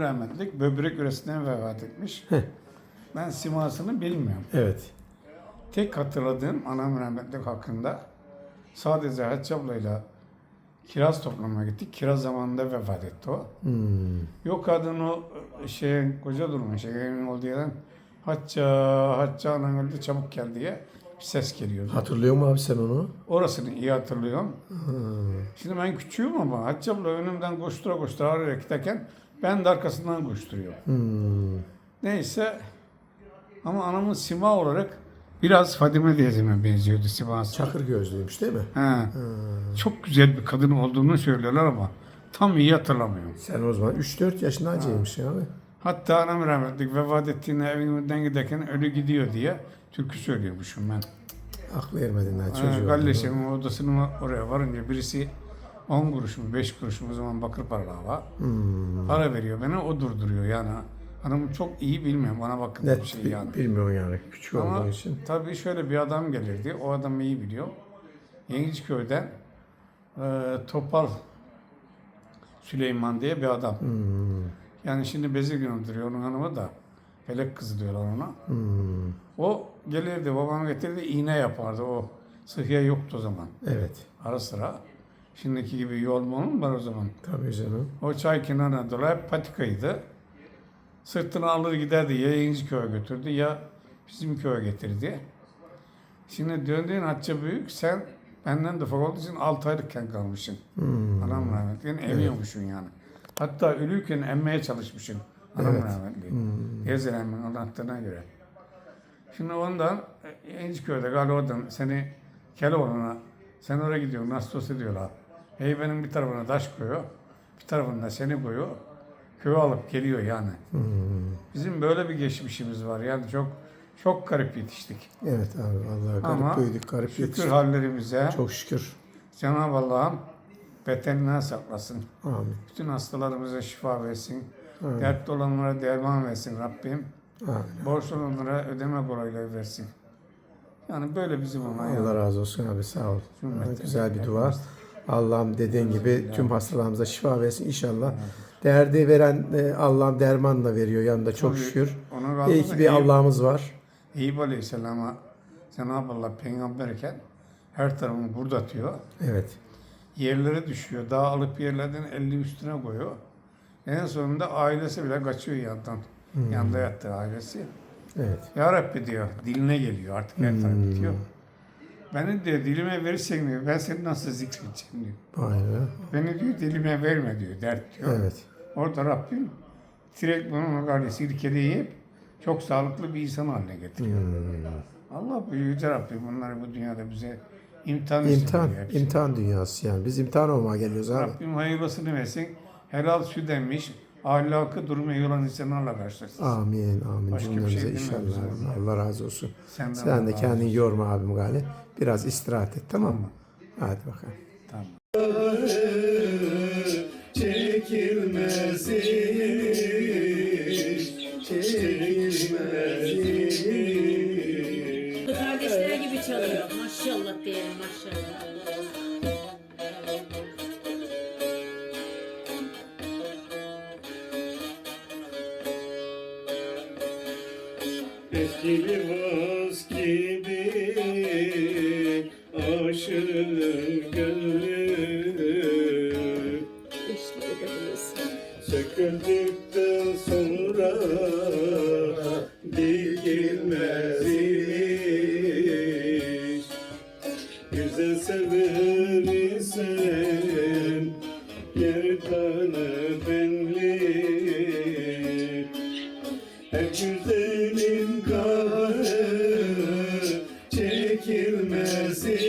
rahmetlik böbrek üresinden vefat etmiş. Ben simasını bilmiyorum. Evet. Tek hatırladığım anam rahmetlik hakkında sadece Hatice ablayla kiraz toplamaya gittik. Kiraz zamanında vefat etti o. Hmm. Yok kadın o şey koca durmuş şekerin olduğu yerden Hatice, Hatice anan öldü çabuk gel diye bir ses geliyordu. Hatırlıyor mu abi sen onu? Orasını iyi hatırlıyorum. Hmm. Şimdi ben küçüğüm ama Hatice abla önümden koştura koştura arayarak giderken ben de arkasından koşturuyorum. Hmm. Neyse ama anamın sima olarak biraz Fadime teyzeme benziyordu siması. Çakır gözlüymüş değil mi? He. Çok güzel bir kadın olduğunu söylüyorlar ama tam iyi hatırlamıyorum. Sen o zaman 3-4 yaşında acıymış ya abi. Hatta anam rahmetlik vefat ettiğinde evinden giderken ölü gidiyor diye türkü söylüyormuşum ben. Aklı ermedin Ha, çocuğu. Kardeşimin odasının oraya varınca birisi 10 kuruş mu 5 kuruş mu o zaman bakır paralar var. Hmm. Para veriyor bana o durduruyor yani. Hanım çok iyi bilmiyorum bana bakın bir Net şey bi- yani. bilmiyorsun yani küçük Ama olduğu için. tabii şöyle bir adam gelirdi. O adam iyi biliyor. Yengizköy'den e, Topal Süleyman diye bir adam. Hmm. Yani şimdi Bezirgan'ı duruyor onun hanımı da. Felek kızı diyorlar ona. Hmm. O gelirdi babam getirirdi iğne yapardı o. Sıhhiye yoktu o zaman. Evet. Ara sıra. Şimdiki gibi yol mu var o zaman. Tabii canım. O çay kenarına dolayı patikaydı. Sırtını alır giderdi ya Yengizköy'e götürdü ya bizim köye getirdi. Şimdi döndüğün Hatice Büyük sen benden de ufak olduğu için 6 aylıkken kalmışsın. Hmm. Anam rahmetli. Yani emiyormuşsun yani. Hatta ölüyken emmeye çalışmışsın. Anam Evet. rahmetli. Hmm. Gezelenmin anlattığına göre. Şimdi ondan Yengizköy'de galiba oradan seni Keloğlu'na sen oraya gidiyorsun nasıl olsa diyorlar. Heybenin bir tarafına taş koyuyor. Bir tarafına seni koyuyor. Köye alıp geliyor yani. Hmm. Bizim böyle bir geçmişimiz var. Yani çok çok garip yetiştik. Evet abi vallahi garip Ama büyüdük, garip Şükür yetiştik. hallerimize Çok şükür. Cenab-ı Allah'ım beterinden saklasın. Amin. Bütün hastalarımıza şifa versin. Amin. Dertli olanlara derman versin Rabbim. Amin. Borç olanlara ödeme kolaylığı versin. Yani böyle bizim olay. yani. Allah razı olsun abi sağ ol. Cümleten. Güzel bir dua. Allah'ım dediğin gibi tüm hastalarımıza şifa versin inşallah. Derdi veren e, Allah'ım derman da veriyor yanında çok şükür. İyi ki bir Allah'ımız var. Eyüp Aleyhisselam'a Cenab-ı Allah peygamberken her tarafını burdatıyor. Evet. Yerlere düşüyor. Dağ alıp yerlerden elini üstüne koyuyor. En sonunda ailesi bile kaçıyor yandan. Hmm. Yanında yattığı ailesi. Evet. Ya Rabbi diyor, diline geliyor artık her taraf Hmm. bitiyor. Beni diyor dilime verirsen diyor, ben seni nasıl zikredeceğim diyor. Be. Beni diyor dilime verme diyor, dert diyor. Evet. Orada Rabbim direkt bunun kardeşi irkeleyip çok sağlıklı bir insan haline getiriyor. Hmm. Allah bu yüce Rabbim bunları bu dünyada bize imtihan İmtihan, imtihan dünyası yani. Biz imtihan olmaya geliyoruz abi. Rabbim hayırlısını versin. Helal süt emmiş, ahlakı durumu iyi olan insanlarla karşılaştırsın. Amin, amin Başka bir cümlemize şey demiyoruz inşallah. Allah razı olsun. Senden Sen de Allah kendini yorma abim gali. Biraz istirahat et tamam mı? Hadi bakalım. Tamam. Çekilmez Kardeşler gibi çalıyor. Maşallah diyelim maşallah. Eski libas gibi aşığın çekilmez iş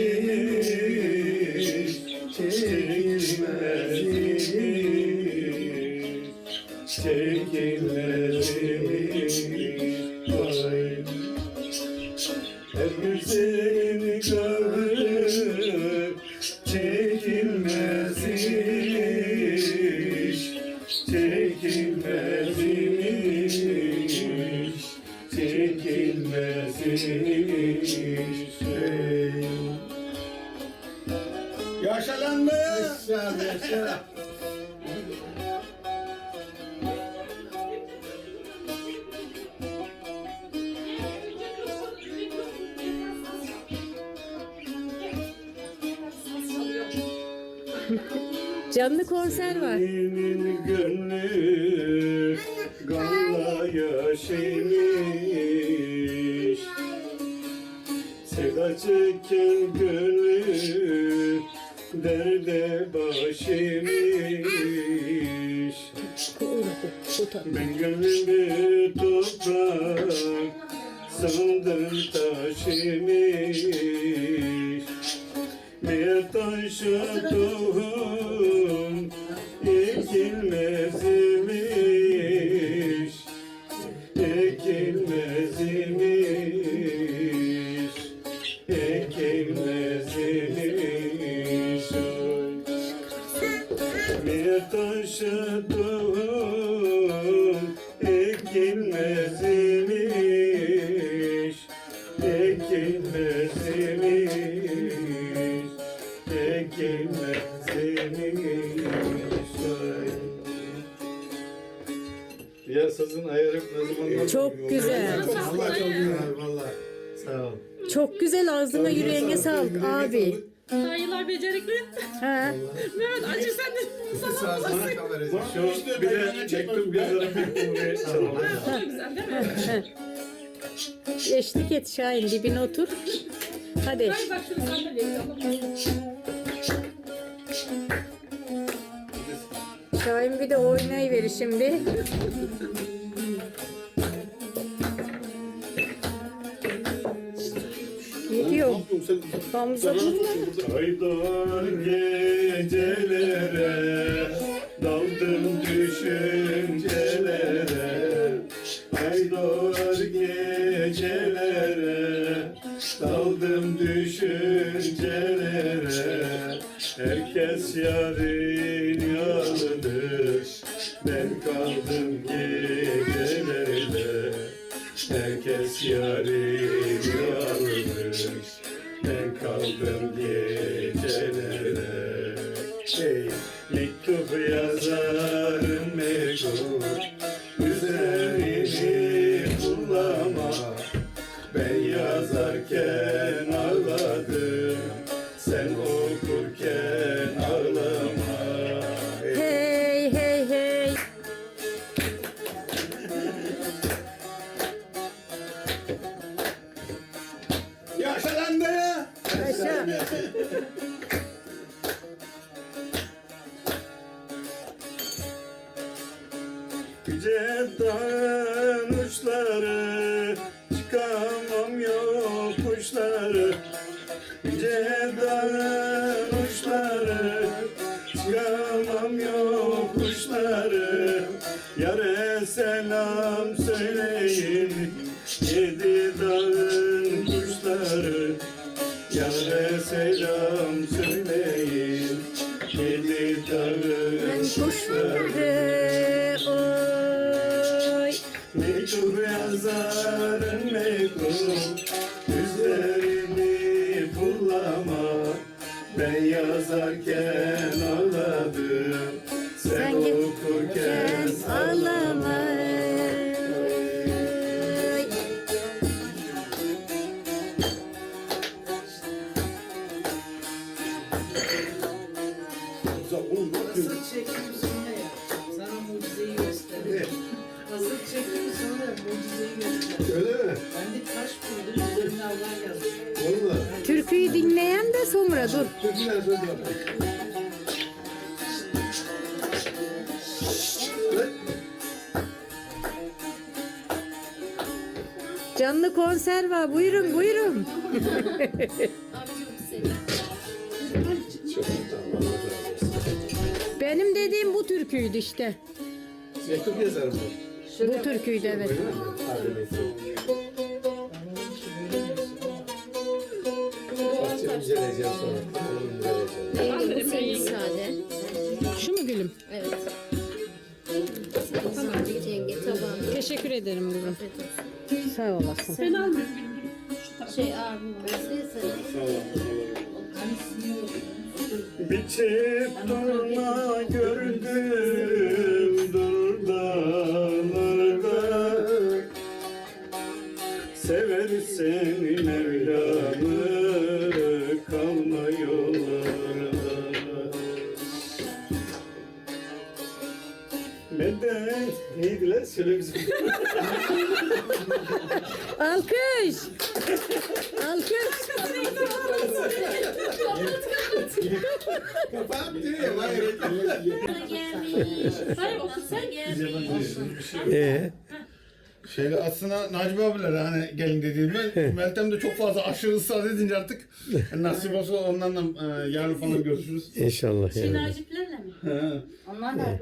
Çekilmez iş Çekilmez iş Vay Her güzelin kahrı çekilmez iş Çekilmez iş Çekilmez iş Yaşar mı? Yaşar, yaşar. Canlı konser var. Senin gönlü gamla yaşaymış. Sevda çeken gönlü derde başımış Ben gönlümü toprak sandım taşımış. Bir taşa tohum ekilmez imiş Ekilmez imiş Ekilmez imiş Oy. Ya sazın ayarı ne zaman Çok güzel. Allah çok güzel valla. Sağ ol. Çok güzel ağzına yüreğine sağlık abi. Dayılar becerikli. Ha. Mehmet acı sen de sana Sana kamerası. Şu bir de mektup yazarım bir çalalım. Güzel değil mi? Eşlik et Şahin dibine otur. Hadi. Ay bak şunu sandalyeye. Şahin bir de oynayıverir şimdi. Hamza Haydar gecelere Daldım düşüncelere. Haydar gecelere Daldım düşüncelere. Herkes yarın yanıdır. Ben kaldım gecelere Herkes yarın kaldım gecelere. Hey, mektup yazarım mektup selam söyleyin. Yedi dağın kuşları Oy. Mektup yazarın mektup Üzerimi bullama. Ben yazarken ağladım. Sen, Sen okurken sonra dur. Canlı konser var. Buyurun buyurun. Benim dediğim bu türküydü işte. Mektup yazarım. Bu türküydü evet. Vereceğim sonra. Sade. Şu mu gülüm? Evet. Sade cenge taban. Teşekkür ederim gülüm. Sağ olasın. Ben almıyorum. Şey abim versene Biçip durma gördüm Seversen Mevlamı kalma yollarda Neden? Neydi lan? Söyle bize. Alkış. Alkış. Kapat diyor. Hayır. Hayır okursan Ee, Şeyde aslında Naci abiler hani gelin dediğimde Meltem de çok fazla aşırı ısrar edince artık nasip olsa ondan da e, yarın falan görüşürüz. inşallah yani. Naciplerle mi? He. Onlar da